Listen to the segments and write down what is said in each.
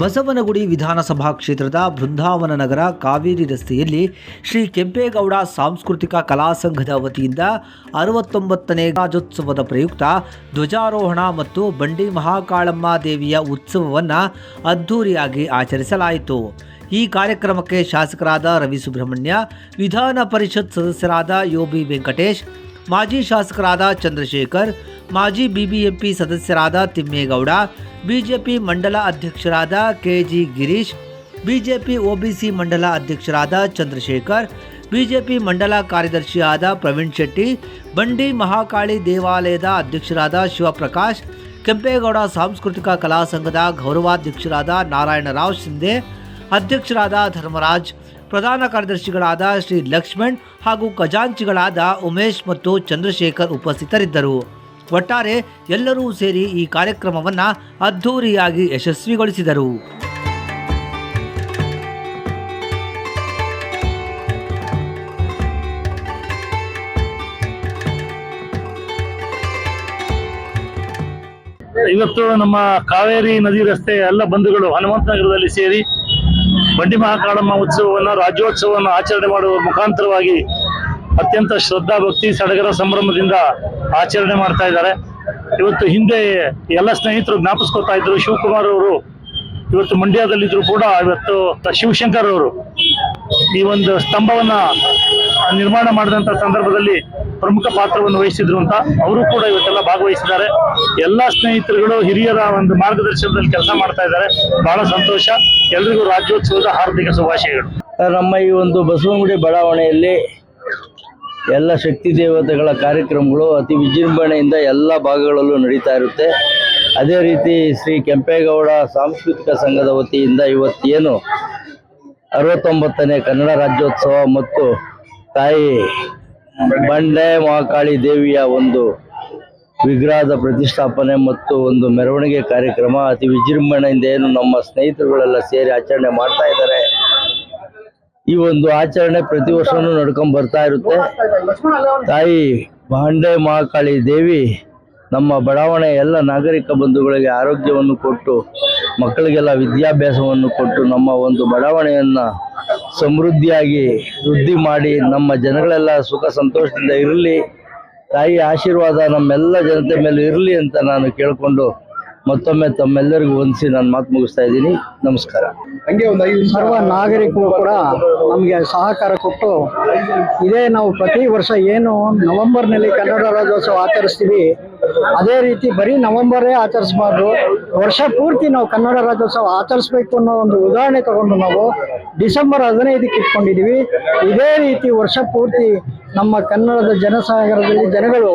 ಬಸವನಗುಡಿ ವಿಧಾನಸಭಾ ಕ್ಷೇತ್ರದ ಬೃಂದಾವನ ನಗರ ಕಾವೇರಿ ರಸ್ತೆಯಲ್ಲಿ ಶ್ರೀ ಕೆಂಪೇಗೌಡ ಸಾಂಸ್ಕೃತಿಕ ಕಲಾ ಸಂಘದ ವತಿಯಿಂದ ಅರವತ್ತೊಂಬತ್ತನೇ ರಾಜ್ಯೋತ್ಸವದ ಪ್ರಯುಕ್ತ ಧ್ವಜಾರೋಹಣ ಮತ್ತು ಬಂಡಿ ಮಹಾಕಾಳಮ್ಮ ದೇವಿಯ ಉತ್ಸವವನ್ನು ಅದ್ಧೂರಿಯಾಗಿ ಆಚರಿಸಲಾಯಿತು. ಈ ಕಾರ್ಯಕ್ರಮಕ್ಕೆ ಶಾಸಕರಾದ ರವಿ ಸುಬ್ರಹ್ಮಣ್ಯ ವಿಧಾನ ಪರಿಷತ್ ಸದಸ್ಯರಾದ ಯೋಬಿ ವೆಂಕಟೇಶ್ ಮಾಜಿ ಶಾಸಕರಾದ ಚಂದ್ರಶೇಖರ್ ಮಾಜಿ ಬಿಬಿಎಂಪಿ ಸದಸ್ಯರಾದ ತಿಮ್ಮೇಗೌಡ ಬಿಜೆಪಿ ಮಂಡಲ ಅಧ್ಯಕ್ಷರಾದ ಕೆಜಿ ಗಿರೀಶ್ ಬಿಜೆಪಿ ಒಬಿಸಿ ಮಂಡಲ ಅಧ್ಯಕ್ಷರಾದ ಚಂದ್ರಶೇಖರ್ ಬಿಜೆಪಿ ಮಂಡಲ ಕಾರ್ಯದರ್ಶಿಯಾದ ಪ್ರವೀಣ್ ಶೆಟ್ಟಿ ಬಂಡಿ ಮಹಾಕಾಳಿ ದೇವಾಲಯದ ಅಧ್ಯಕ್ಷರಾದ ಶಿವಪ್ರಕಾಶ್ ಕೆಂಪೇಗೌಡ ಸಾಂಸ್ಕೃತಿಕ ಕಲಾ ಸಂಘದ ಗೌರವಾಧ್ಯಕ್ಷರಾದ ನಾರಾಯಣರಾವ್ ಶಿಂದೆ ಅಧ್ಯಕ್ಷರಾದ ಧರ್ಮರಾಜ್ ಪ್ರಧಾನ ಕಾರ್ಯದರ್ಶಿಗಳಾದ ಶ್ರೀ ಲಕ್ಷ್ಮಣ್ ಹಾಗೂ ಖಜಾಂಚಿಗಳಾದ ಉಮೇಶ್ ಮತ್ತು ಚಂದ್ರಶೇಖರ್ ಉಪಸ್ಥಿತರಿದ್ದರು. ಒಟ್ಟಾರೆ ಎಲ್ಲರೂ ಸೇರಿ ಈ ಕಾರ್ಯಕ್ರಮವನ್ನು ಅದ್ಧೂರಿಯಾಗಿ ಯಶಸ್ವಿಗೊಳಿಸಿದರು. ಇವತ್ತು ನಮ್ಮ ಕಾವೇರಿ ನದಿ ರಸ್ತೆ ಎಲ್ಲ ಬಂಧುಗಳು ಹನುಮಂತ ನಗರದಲ್ಲಿ ಸೇರಿ ಬಂಡಿ ಮಹಾಕಾಳಮ್ಮ ಉತ್ಸವವನ್ನು ರಾಜ್ಯೋತ್ಸವವನ್ನು ಆಚರಣೆ ಮಾಡುವ ಮುಖಾಂತರವಾಗಿ ಅತ್ಯಂತ ಶ್ರದ್ಧಾ ಭಕ್ತಿ ಸಡಗರ ಸಂಭ್ರಮದಿಂದ ಆಚರಣೆ ಮಾಡ್ತಾ ಇದ್ದಾರೆ. ಇವತ್ತು ಹಿಂದೆ ಎಲ್ಲ ಸ್ನೇಹಿತರು ಜ್ಞಾಪಿಸ್ಕೊತಾ ಇದ್ರು, ಶಿವಕುಮಾರ್ ಅವರು, ಇವತ್ತು ಮಂಡ್ಯದಲ್ಲಿದ್ರು ಕೂಡ ಇವತ್ತು ಶಿವಶಂಕರ್ ಅವರು ಈ ಒಂದು ಸ್ತಂಭವನ್ನ ನಿರ್ಮಾಣ ಮಾಡಿದಂತ ಸಂದರ್ಭದಲ್ಲಿ ಪ್ರಮುಖ ಪಾತ್ರವನ್ನು ವಹಿಸಿದ್ರು ಅಂತ ಅವರು ಕೂಡ ಇವತ್ತೆಲ್ಲ ಭಾಗವಹಿಸಿದ್ದಾರೆ. ಎಲ್ಲ ಸ್ನೇಹಿತರುಗಳು ಹಿರಿಯರ ಒಂದು ಮಾರ್ಗದರ್ಶನದಲ್ಲಿ ಕೆಲಸ ಮಾಡ್ತಾ ಇದ್ದಾರೆ. ಬಹಳ ಸಂತೋಷ. ಎಲ್ರಿಗೂ ರಾಜ್ಯೋತ್ಸವದ ಹಾರ್ದಿಕ ಶುಭಾಶಯಗಳು. ನಮ್ಮ ಈ ಒಂದು ಬಸವನಗುಡಿ ಬಡಾವಣೆಯಲ್ಲಿ ಎಲ್ಲ ಶಕ್ತಿ ದೇವತೆಗಳ ಕಾರ್ಯಕ್ರಮಗಳು ಅತಿ ವಿಜೃಂಭಣೆಯಿಂದ ಎಲ್ಲ ಭಾಗಗಳಲ್ಲೂ ನಡೀತಾ ಇರುತ್ತೆ. ಅದೇ ರೀತಿ ಶ್ರೀ ಕೆಂಪೇಗೌಡ ಸಾಂಸ್ಕೃತಿಕ ಸಂಘದ ವತಿಯಿಂದ ಇವತ್ತೇನು ಅರವತ್ತೊಂಬತ್ತನೇ ಕನ್ನಡ ರಾಜ್ಯೋತ್ಸವ ಮತ್ತು ತಾಯಿ ಬಂಡೆ ಮಹಾಕಾಳಿ ದೇವಿಯ ಒಂದು ವಿಗ್ರಹದ ಪ್ರತಿಷ್ಠಾಪನೆ ಮತ್ತು ಒಂದು ಮೆರವಣಿಗೆ ಕಾರ್ಯಕ್ರಮ. ಅತಿ ವಿಜೃಂಭಣೆಯಿಂದ ಏನು ನಮ್ಮ ಸ್ನೇಹಿತರುಗಳೆಲ್ಲ ಸೇರಿ ಆಚರಣೆ ಮಾಡ್ತಾ ಇದ್ದಾರೆ. ಈ ಒಂದು ಆಚರಣೆ ಪ್ರತಿ ವರ್ಷನೂ ನಡ್ಕೊಂಡ್ ಬರ್ತಾ ಇರುತ್ತೆ. ತಾಯಿ ಬಂಡೆ ಮಹಾಕಾಳಿ ದೇವಿ ನಮ್ಮ ಬಡಾವಣೆ ಎಲ್ಲ ನಾಗರಿಕ ಬಂಧುಗಳಿಗೆ ಆರೋಗ್ಯವನ್ನು ಕೊಟ್ಟು, ಮಕ್ಕಳಿಗೆಲ್ಲ ವಿದ್ಯಾಭ್ಯಾಸವನ್ನು ಕೊಟ್ಟು ನಮ್ಮ ಒಂದು ಬಡಾವಣೆಯನ್ನ ಸಮೃದ್ಧಿಯಾಗಿ ವೃದ್ಧಿ ಮಾಡಿ ನಮ್ಮ ಜನಗಳೆಲ್ಲ ಸುಖ ಸಂತೋಷದಿಂದ ಇರಲಿ. ತಾಯಿ ಆಶೀರ್ವಾದ ನಮ್ಮೆಲ್ಲ ಜನತೆ ಮೇಲೆ ಇರಲಿ ಅಂತ ನಾನು ಕೇಳಿಕೊಂಡು ಮತ್ತೊಮ್ಮೆ ತಮ್ಮೆಲ್ಲರಿಗೂ ಹೊಂದಿಸಿ ನಾನು ಮಾತು ಮುಗಿಸ್ತಾ ಇದ್ದೀನಿ. ನಮಸ್ಕಾರ. ಸರ್ವ ನಾಗರಿಕರು ಕೂಡ ನಮಗೆ ಸಹಕಾರ ಕೊಟ್ಟು ಇದೇ ನಾವು ಪ್ರತಿ ವರ್ಷ ಏನು ನವೆಂಬರ್ನಲ್ಲಿ ಕನ್ನಡ ರಾಜ್ಯೋತ್ಸವ ಆಚರಿಸ್ತೀವಿ. ಅದೇ ರೀತಿ ಬರೀ ನವೆಂಬರೇ ಆಚರಿಸಬಾರ್ದು. ವರ್ಷ ಪೂರ್ತಿ ನಾವು ಕನ್ನಡ ರಾಜ್ಯೋತ್ಸವ ಆಚರಿಸ್ಬೇಕು ಅನ್ನೋ ಒಂದು ಉದಾಹರಣೆ ತಗೊಂಡು ನಾವು ಡಿಸೆಂಬರ್ ಹದಿನೈದಕ್ಕೆ ಇಟ್ಕೊಂಡಿದ್ದೀವಿ ಇದೇ ರೀತಿ ವರ್ಷ ಪೂರ್ತಿ ನಮ್ಮ ಕನ್ನಡದ ಜನಸಾಗರದಲ್ಲಿ ಜನಗಳು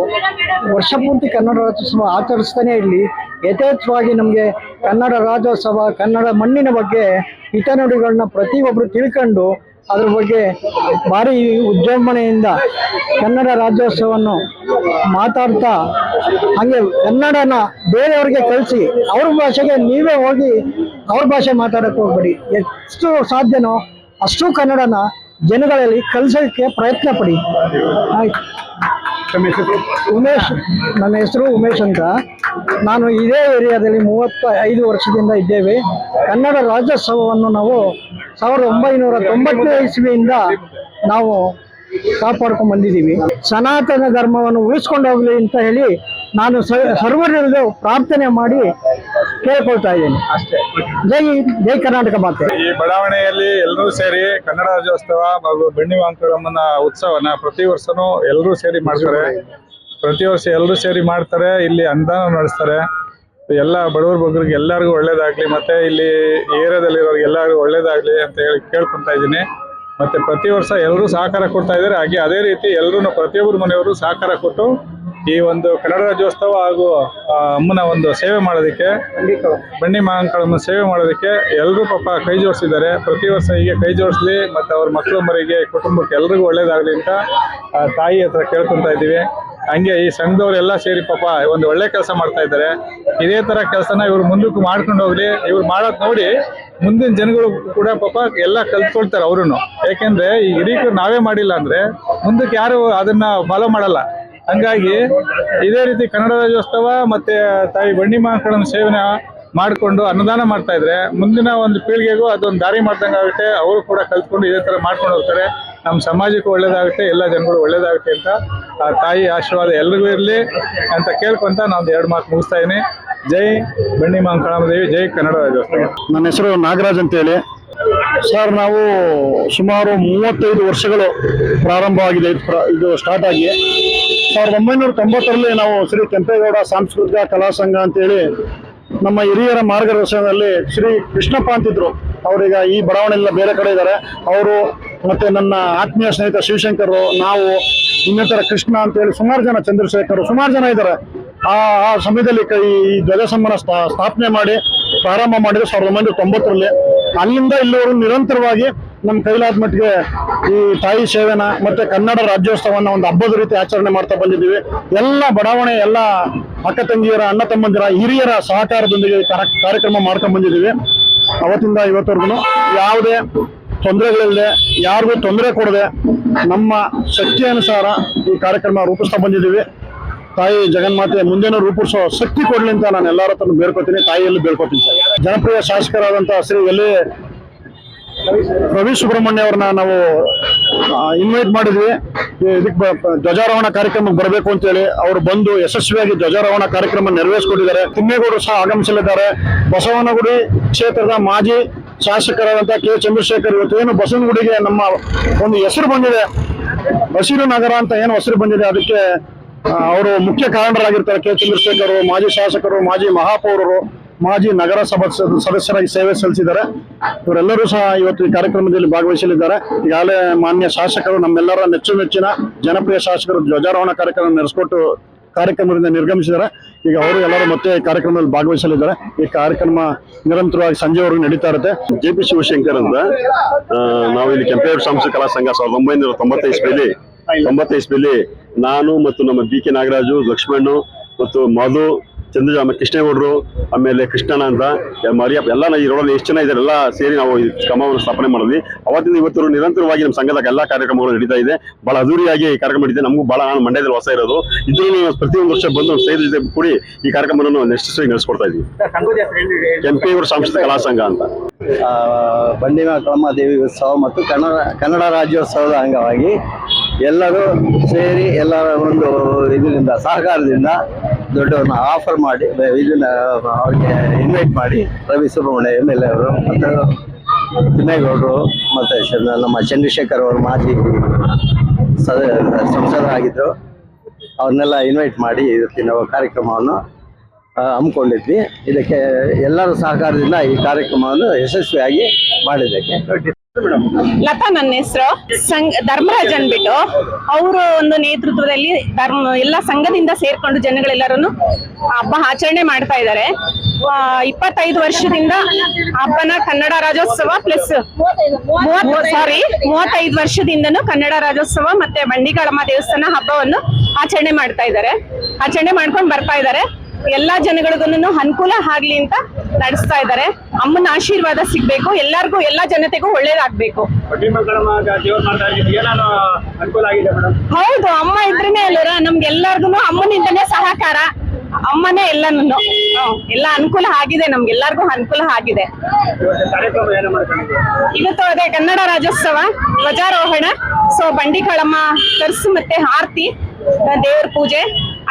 ವರ್ಷ ಪೂರ್ತಿ ಕನ್ನಡ ರಾಜ್ಯೋತ್ಸವ ಆಚರಿಸ್ತಾನೆ ಇರಲಿ. ಯಥೇಚ್ಛವಾಗಿ ನಮಗೆ ಕನ್ನಡ ರಾಜ್ಯೋತ್ಸವ, ಕನ್ನಡ ಮಣ್ಣಿನ ಬಗ್ಗೆ ಹಿತನುಡಿಗಳನ್ನ ಪ್ರತಿಯೊಬ್ಬರು ತಿಳ್ಕೊಂಡು ಅದ್ರ ಬಗ್ಗೆ ಭಾರಿ ವಿಜೃಂಭಣೆಯಿಂದ ಕನ್ನಡ ರಾಜ್ಯೋತ್ಸವವನ್ನು ಮಾತಾಡ್ತಾ ಹಾಗೆ ಕನ್ನಡನ ಬೇರೆಯವ್ರಿಗೆ ಕಲಿಸಿ ಅವ್ರ ಭಾಷೆಗೆ ನೀವೇ ಹೋಗಿ ಅವ್ರ ಭಾಷೆ ಮಾತಾಡಕ್ಕೆ ಹೋಗ್ಬೇಡಿ. ಎಷ್ಟು ಸಾಧ್ಯನೋ ಅಷ್ಟು ಕನ್ನಡನ ಜನಗಳಲ್ಲಿ ಕಲಿಸೋಕ್ಕೆ ಪ್ರಯತ್ನ ಪಡಿ. ಆಯ್ತು. ಉಮೇಶ್, ನನ್ನ ಹೆಸರು ಉಮೇಶ್ ಅಂತ. ನಾನು ಇದೇ ಏರಿಯಾದಲ್ಲಿ ಮೂವತ್ತ ಐದು ವರ್ಷದಿಂದ ಇದ್ದೇವೆ. ಕನ್ನಡ ರಾಜ್ಯೋತ್ಸವವನ್ನು ನಾವು ಸಾವಿರದ ಒಂಬೈನೂರ ತೊಂಬತ್ತೇ ಇಸ್ವಿಯಿಂದ ನಾವು ಕಾಪಾಡ್ಕೊಂಡು ಬಂದಿದ್ದೀವಿ. ಸನಾತನ ಧರ್ಮವನ್ನು ಉಳಿಸ್ಕೊಂಡು ಹೋಗಲಿ ಅಂತ ಹೇಳಿ ನಾನು ಸರ್ವರಿಂದ ಪ್ರಾರ್ಥನೆ ಮಾಡಿ ಕೇಳ್ಕೊಳ್ತಾ ಇದ್ದೀನಿ. ಜೈ ಜೈ ಕರ್ನಾಟಕ ಮಾತೆ. ಈ ಬಡಾವಣೆಯಲ್ಲಿ ಎಲ್ಲರೂ ಸೇರಿ ಕನ್ನಡ ರಾಜ್ಯೋತ್ಸವ ಹಾಗೂ ಬೆಣ್ಣಿ ವಾಂಕರಮ್ಮನ ಉತ್ಸವನ ಪ್ರತಿ ವರ್ಷನೂ ಎಲ್ಲರೂ ಸೇರಿ ಮಾಡ್ತಾರೆ. ಪ್ರತಿ ವರ್ಷ ಎಲ್ಲರೂ ಸೇರಿ ಮಾಡ್ತಾರೆ ಇಲ್ಲಿ ಅನುದಾನ ನಡೆಸ್ತಾರೆ. ಎಲ್ಲ ಬಡವರ ಬಗ್ಗರಿಗೆ ಎಲ್ಲರಿಗೂ ಒಳ್ಳೇದಾಗ್ಲಿ ಮತ್ತೆ ಇಲ್ಲಿ ಏರಿಯಾದಲ್ಲಿರೋರಿಗೆ ಎಲ್ಲರಿಗೂ ಒಳ್ಳೇದಾಗ್ಲಿ ಅಂತ ಹೇಳಿ ಕೇಳ್ಕೊಂತಾ ಇದ್ದೀನಿ. ಮತ್ತೆ ಪ್ರತಿ ವರ್ಷ ಎಲ್ಲರೂ ಸಹಕಾರ ಕೊಡ್ತಾ ಇದ್ದಾರೆ. ಹಾಗೆ ಅದೇ ರೀತಿ ಎಲ್ಲರೂ ಪ್ರತಿಯೊಬ್ಬರು ಮನೆಯವರು ಸಹಕಾರ ಕೊಟ್ಟು ಈ ಒಂದು ಕನ್ನಡ ರಾಜ್ಯೋತ್ಸವ ಹಾಗೂ ಅಮ್ಮನ ಒಂದು ಸೇವೆ ಮಾಡೋದಕ್ಕೆ ಬನ್ನಿ ಮಹಾಂಕಳನ್ನು ಸೇವೆ ಮಾಡೋದಕ್ಕೆ ಎಲ್ಲರೂ ಪಾಪ ಕೈ ಜೋಡಿಸಿದ್ದಾರೆ. ಪ್ರತಿ ವರ್ಷ ಹೀಗೆ ಕೈ ಜೋಡಿಸ್ಲಿ ಮತ್ತು ಅವ್ರ ಮಕ್ಕಳು ಮರಿಗೆ ಕುಟುಂಬಕ್ಕೆ ಎಲ್ರಿಗೂ ಒಳ್ಳೇದಾಗಲಿ ಅಂತ ತಾಯಿ ಹತ್ರ ಕೇಳ್ಕೊತಾ ಇದ್ದೀವಿ. ಹಂಗೆ ಈ ಸಂಘದವರೆಲ್ಲ ಸೇರಿ ಪಾಪ ಒಂದು ಒಳ್ಳೆ ಕೆಲಸ ಮಾಡ್ತಾ ಇದ್ದಾರೆ. ಇದೇ ತರ ಕೆಲಸನ ಇವ್ರು ಮುಂದಕ್ಕೆ ಮಾಡ್ಕೊಂಡು ಹೋಗ್ಲಿ. ಇವ್ರು ಮಾಡೋದ್ ನೋಡಿ ಮುಂದಿನ ಜನಗಳು ಕೂಡ ಪಾಪ ಎಲ್ಲ ಕಲ್ತ್ಕೊಳ್ತಾರೆ ಅವ್ರು ಯಾಕೆಂದ್ರೆ ಈ ಹಿರಿಯರು ನಾವೇ ಮಾಡಿಲ್ಲ ಅಂದ್ರೆ ಮುಂದಕ್ಕೆ ಯಾರು ಅದನ್ನ ಫಾಲೋ ಮಾಡಲ್ಲ. ಹಂಗಾಗಿ ಇದೇ ರೀತಿ ಕನ್ನಡ ರಾಜ್ಯೋತ್ಸವ ಮತ್ತೆ ತಾಯಿ ಬಂಡಿ ಮಹಾಕಳನ ಸೇವನೆ ಮಾಡಿಕೊಂಡು ಅನ್ನದಾನ ಮಾಡ್ತಾ ಇದ್ರೆ ಮುಂದಿನ ಒಂದು ಪೀಳಿಗೆಗೂ ಅದೊಂದು ದಾರಿ ಮಾಡ್ದಂಗೆ ಆಗುತ್ತೆ ಅವರು ಕೂಡ ಕಲ್ತ್ಕೊಂಡು ಇದೇ ಥರ ಮಾಡ್ಕೊಂಡು ಹೋಗ್ತಾರೆ. ನಮ್ಮ ಸಮಾಜಕ್ಕೂ ಒಳ್ಳೇದಾಗುತ್ತೆ, ಎಲ್ಲ ಜನಗಳು ಒಳ್ಳೇದಾಗುತ್ತೆ ಅಂತ ಆ ತಾಯಿ ಆಶೀರ್ವಾದ ಎಲ್ರಿಗೂ ಇರಲಿ ಅಂತ ಕೇಳ್ಕೊಂತ ನಾನು ಎರಡು ಮಾತು ಮುಗಿಸ್ತಾ ಇದೀನಿ ಜೈ ಬಂಡಿ ದೇವಿ ಜೈ ಕನ್ನಡ ರಾಜ್ಯೋತ್ಸವ. ನನ್ನ ಹೆಸರು ನಾಗರಾಜ್ ಅಂತೇಳಿ. ಸರ್, ನಾವು ಸುಮಾರು ಮೂವತ್ತೈದು ವರ್ಷಗಳು ಪ್ರಾರಂಭವಾಗಿದೆ ಇದು ಪ್ರ- ಇದು ಸ್ಟಾರ್ಟ್ ಆಗಿ. ಸಾವಿರದ ಒಂಬೈನೂರ ತೊಂಬತ್ತರಲ್ಲಿ ನಾವು ಶ್ರೀ ಕೆಂಪೇಗೌಡ ಸಾಂಸ್ಕೃತಿಕ ಕಲಾ ಸಂಘ ಅಂತೇಳಿ ನಮ್ಮ ಹಿರಿಯರ ಮಾರ್ಗದರ್ಶನದಲ್ಲಿ ಶ್ರೀ ಕೃಷ್ಣಪ್ಪ ಅಂತಿದ್ರು ಅವರೀಗ ಈ ಬಡಾವಣೆಲ್ಲ ಬೇರೆ ಕಡೆ ಇದ್ದಾರೆ. ಅವರು ಮತ್ತೆ ನನ್ನ ಆತ್ಮೀಯ ಸ್ನೇಹಿತ ಶಿವಶಂಕರ್ ನಾವು ಇನ್ನಿತರ ಕೃಷ್ಣ ಅಂತೇಳಿ ಸುಮಾರು ಜನ ಚಂದ್ರಶೇಖರ್, ಸುಮಾರು ಜನ ಇದ್ದಾರೆ. ಆ ಆ ಸಮಯದಲ್ಲಿ ಈ ಧ್ವಜ ಸಮ್ಮಾನ ಸ್ಥಾ- ಸ್ಥಾಪನೆ ಮಾಡಿ ಪ್ರಾರಂಭ ಮಾಡಿದ್ರು ಸಾವಿರದ ಒಂಬೈನೂರ ತೊಂಬತ್ತರಲ್ಲಿ. ಅಲ್ಲಿಂದ ಇಲ್ಲಿವರೆಗೂ ನಿರಂತರವಾಗಿ ನಮ್ಮ ಕೈಲಾದ ಮಟ್ಟಿಗೆ ಈ ತಾಯಿ ಸೇವೆನ ಮತ್ತೆ ಕನ್ನಡ ರಾಜ್ಯೋತ್ಸವನ ಒಂದು ಹಬ್ಬದ ರೀತಿ ಆಚರಣೆ ಮಾಡ್ತಾ ಬಂದಿದ್ದೀವಿ. ಎಲ್ಲ ಬಡಾವಣೆ, ಎಲ್ಲ ಅಕ್ಕ ತಂಗಿಯರ, ಅಣ್ಣ ತಮ್ಮಂದಿರ, ಹಿರಿಯರ ಸಹಕಾರದೊಂದಿಗೆ ಕಾರ್ಯಕ್ರಮ ಮಾಡ್ಕೊಂಡು ಬಂದಿದ್ದೀವಿ. ಅವತ್ತಿಂದ ಇವತ್ತವರೆಗೂ ಯಾವುದೇ ತೊಂದರೆಗಳಿಲ್ಲದೆ, ಯಾರಿಗೂ ತೊಂದರೆ ಕೊಡದೆ ನಮ್ಮ ಶಕ್ತಿ ಅನುಸಾರ ಈ ಕಾರ್ಯಕ್ರಮ ರೂಪಿಸ್ತಾ ಬಂದಿದ್ದೀವಿ. ತಾಯಿ ಜಗನ್ಮಾತೆ ಮುಂದೇನು ರೂಪಿಸೋ ಶಕ್ತಿ ಕೊಡ್ಲಿ ಅಂತ ನಾನು ಎಲ್ಲರ ಹತ್ರ ಬೇಡ್ಕೊತೀನಿ, ತಾಯಿಯಲ್ಲಿ ಬೇಡ್ಕೊತೀನಿ ಸರ್. ಜನಪ್ರಿಯ ಶಾಸಕರಾದಂಥ ಶ್ರೀ ಎಲ್ಲಿ ರವಿ ಸುಬ್ರಹ್ಮಣ್ಯ ಅವ್ರನ್ನ ನಾವು ಇನ್ವೈಟ್ ಮಾಡಿದ್ವಿ. ಇದಕ್ಕೆ ಧ್ವಜಾರೋಹಣ ಕಾರ್ಯಕ್ರಮಕ್ಕೆ ಬರಬೇಕು ಅಂತೇಳಿ ಅವರು ಬಂದು ಯಶಸ್ವಿಯಾಗಿ ಧ್ವಜಾರೋಹಣ ಕಾರ್ಯಕ್ರಮ ನೆರವೇರಿಸಿಕೊಂಡಿದ್ದಾರೆ ತಿಮ್ಮೇಗೌಡರು ಸಹ ಆಗಮಿಸಲಿದ್ದಾರೆ. ಬಸವನಗುಡಿ ಕ್ಷೇತ್ರದ ಮಾಜಿ ಶಾಸಕರಾದಂಥ ಕೆ ಚಂದ್ರಶೇಖರ್ ಇವತ್ತು ಏನು ಬಸವನಗುಡಿಗೆ ನಮ್ಮ ಒಂದು ಹೆಸರು ಬಂದಿದೆ. ಹಸಿರು ನಗರ ಅಂತ ಏನು ಹೆಸರು ಬಂದಿದೆ, ಅದಕ್ಕೆ ಅವರು ಮುಖ್ಯ ಕಾರಣರಾಗಿರ್ತಾರೆ ಕೆ. ಚಂದ್ರಶೇಖರ್ ಮಾಜಿ ಶಾಸಕರು, ಮಾಜಿ ಮಹಾಪೌರರು, ಮಾಜಿ ನಗರ ಸಭಾ ಸದಸ್ಯರಾಗಿ ಸೇವೆ ಸಲ್ಲಿಸಿದ್ದಾರೆ. ಇವರೆಲ್ಲರೂ ಸಹ ಇವತ್ತು ಈ ಕಾರ್ಯಕ್ರಮದಲ್ಲಿ ಭಾಗವಹಿಸಲಿದ್ದಾರೆ. ಈಗಾಗಲೇ ಮಾನ್ಯ ಶಾಸಕರು ನಮ್ಮೆಲ್ಲರ ನೆಚ್ಚು ಮೆಚ್ಚಿನ ಜನಪ್ರಿಯ ಶಾಸಕರು ಧ್ವಜಾರೋಹಣ ಕಾರ್ಯಕ್ರಮ ನಡೆಸಿಕೊಟ್ಟು ಕಾರ್ಯಕ್ರಮದಿಂದ ನಿರ್ಗಮಿಸಿದ್ದಾರೆ. ಈಗ ಅವರು ಎಲ್ಲರೂ ಮತ್ತೆ ಕಾರ್ಯಕ್ರಮದಲ್ಲಿ ಭಾಗವಹಿಸಲಿದ್ದಾರೆ. ಈ ಕಾರ್ಯಕ್ರಮ ನಿರಂತರವಾಗಿ ಸಂಜೆವರೆಗೂ ನಡೀತಾ ಇರುತ್ತೆ. ಜೆ ಪಿ ಶಿವಶಂಕರ್ ಅಂತ ಇಲ್ಲಿ ಕೆಂಪೇಗೌಡ ಸಾಂಸ್ಕೃತಿಕ ಕಲಾ ಸಂಘ ಸಾವಿರದ ಒಂಬೈನೂರ ತೊಂಬತ್ತೈದು ತೊಂಬತ್ತೈದು ಇಸ್ವಿಯಲ್ಲಿ ನಾನು ಮತ್ತು ನಮ್ಮ ಬಿ ಕೆ ನಾಗರಾಜು ಲಕ್ಷ್ಮಣ್ಣು ಮತ್ತು ಮಧು ಚಂದ್ರ ಆಮೇಲೆ ಕೃಷ್ಣೇಗೌಡರು ಆಮೇಲೆ ಕೃಷ್ಣಣ್ಣ ಅಂತ ಮರಿಯಪ್ಪ ಎಲ್ಲ ಈ ರೋಡಲ್ಲಿ ಎಷ್ಟು ಜನ ಇದ್ದಾರೆ ಎಲ್ಲ ಸೇರಿ ನಾವು ಈ ಕ್ರಮವನ್ನು ಸ್ಥಾಪನೆ ಮಾಡಿದ್ವಿ. ಅವತ್ತಿಂದ ಇವತ್ತು ನಿರಂತರವಾಗಿ ನಮ್ಮ ಸಂಘದ ಎಲ್ಲ ಕಾರ್ಯಕ್ರಮಗಳು ನಡೀತಾ ಇದೆ. ಬಹಳ ಅದ್ದೂರಿಯಾಗಿ ಈ ಕಾರ್ಯಕ್ರಮ ನಡೀತಿದೆ. ನಮಗೂ ಬಹಳ ನಾನು ಮಂಡ್ಯದಲ್ಲಿ ಹೊಸ ಇರೋದು. ಇದ್ರೂ ಪ್ರತಿಯೊಂದು ವರ್ಷ ಬಂದು ಸೇರಿ ಸ್ನೇಹಿತರ ಜೊತೆ ಕೂಡಿ ಈ ಕಾರ್ಯಕ್ರಮವನ್ನು ಯಶಸ್ವಿಯಾಗಿ ನಡೆಸ್ಕೊಡ್ತಾ ಇದ್ವಿ ಕೆಂಪೇಗೌಡ ಸಾಂಸ್ಕೃತಿಕ ಕಲಾ ಸಂಘ ಅಂತ. ಆ, ಬಂಡಿಮ ದೇವಿ ಉತ್ಸವ ಮತ್ತು ಕನ್ನಡ ಕನ್ನಡ ರಾಜ್ಯೋತ್ಸವದ ಅಂಗವಾಗಿ ಎಲ್ಲರೂ ಸೇರಿ ಎಲ್ಲರ ಒಂದು ಇದರಿಂದ ಸಹಕಾರದಿಂದ ದೊಡ್ಡವ್ರನ್ನ ಆಫರ್ ಮಾಡಿ ಇದನ್ನ ಅವ್ರಿಗೆ ಇನ್ವೈಟ್ ಮಾಡಿ Ravi Subrahmanya M L A ಅವರು ಮತ್ತು ತಿಮ್ಮೇಗೌಡರು ಮತ್ತು ನಮ್ಮ ಚಂದ್ರಶೇಖರ್ ಅವರು ಮಾಜಿ ಸದ ಸಂಸದರಾಗಿದ್ದರು ಅವ್ರನ್ನೆಲ್ಲ ಇನ್ವೈಟ್ ಮಾಡಿ ಇವತ್ತಿನ ಕಾರ್ಯಕ್ರಮವನ್ನು ಆ, ಹಮ್ಮಿಕೊಂಡಿದ್ವಿ. ಇದಕ್ಕೆ ಎಲ್ಲರ ಸಹಕಾರದಿಂದ ಈ ಕಾರ್ಯಕ್ರಮವನ್ನು ಯಶಸ್ವಿಯಾಗಿ ಮಾಡಿದ್ದಕ್ಕೆ. ಲತಾ ನನ್ನ ಹೆಸರು. ಸಂಘ ಧರ್ಮರಾಜ್ ಅನ್ಬಿಟ್ಟು ಅವರು ಒಂದು ನೇತೃತ್ವದಲ್ಲಿ ಧರ್ಮ, ಎಲ್ಲ ಸಂಘದಿಂದ ಸೇರ್ಕೊಂಡು ಜನಗಳೆಲ್ಲರೂ ಹಬ್ಬ ಆಚರಣೆ ಮಾಡ್ತಾ ಇದ್ದಾರೆ. ಇಪ್ಪತ್ತೈದು ವರ್ಷದಿಂದ ಹಬ್ಬನ ಕನ್ನಡ ರಾಜ್ಯೋತ್ಸವ ಪ್ಲಸ್ ಸಾರಿ ಮೂವತ್ತೈದು ವರ್ಷದಿಂದನೂ ಕನ್ನಡ ರಾಜ್ಯೋತ್ಸವ ಮತ್ತೆ ಬಂಡಿಗಳಮ್ಮ ದೇವಸ್ಥಾನ ಹಬ್ಬವನ್ನು ಆಚರಣೆ ಮಾಡ್ತಾ ಇದ್ದಾರೆ. ಆಚರಣೆ ಮಾಡ್ಕೊಂಡು ಬರ್ತಾ ಇದ್ದಾರೆ. ಎಲ್ಲಾ ಜನಗಳಿಗೂ ಅನುಕೂಲ ಆಗ್ಲಿ ಅಂತ ನಡೆಸ್ತಾ ಇದ್ದಾರೆ. ಅಮ್ಮನ ಆಶೀರ್ವಾದ ಸಿಗ್ಬೇಕು. ಎಲ್ಲರಿಗೂ ಎಲ್ಲಾ ಜನತೆಗೂ ಒಳ್ಳೇದಾಗ್ಬೇಕು. ಹೌದು ಅಮ್ಮ ಇದ್ರೇನೆ ಅಲ್ಲರ ನಮ್ಗೆ ಎಲ್ಲಾರ್ಗು ಅಮ್ಮನಿಂದನೇ ಸಹಕಾರ. ಅಮ್ಮನೇ ಎಲ್ಲಾನು ಎಲ್ಲ ಅನುಕೂಲ ಆಗಿದೆ ನಮ್ಗೆಲ್ಲರಿಗೂ ಅನುಕೂಲ ಆಗಿದೆ. ಇವತ್ತು ಅದೇ ಕನ್ನಡ ರಾಜ್ಯೋತ್ಸವ ಧ್ವಜಾರೋಹಣ ಸೊ ಬಂಡಿ ಕಳಮ್ಮ ಕರ್ಸು ಮತ್ತೆ ಆರ್ತಿ ದೇವ್ರ ಪೂಜೆ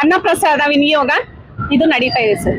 ಅನ್ನಪ್ರಸಾದ ವಿನಿಯೋಗ. ಇದು ನಡೀತಾ ಇದೆ ಸರ್.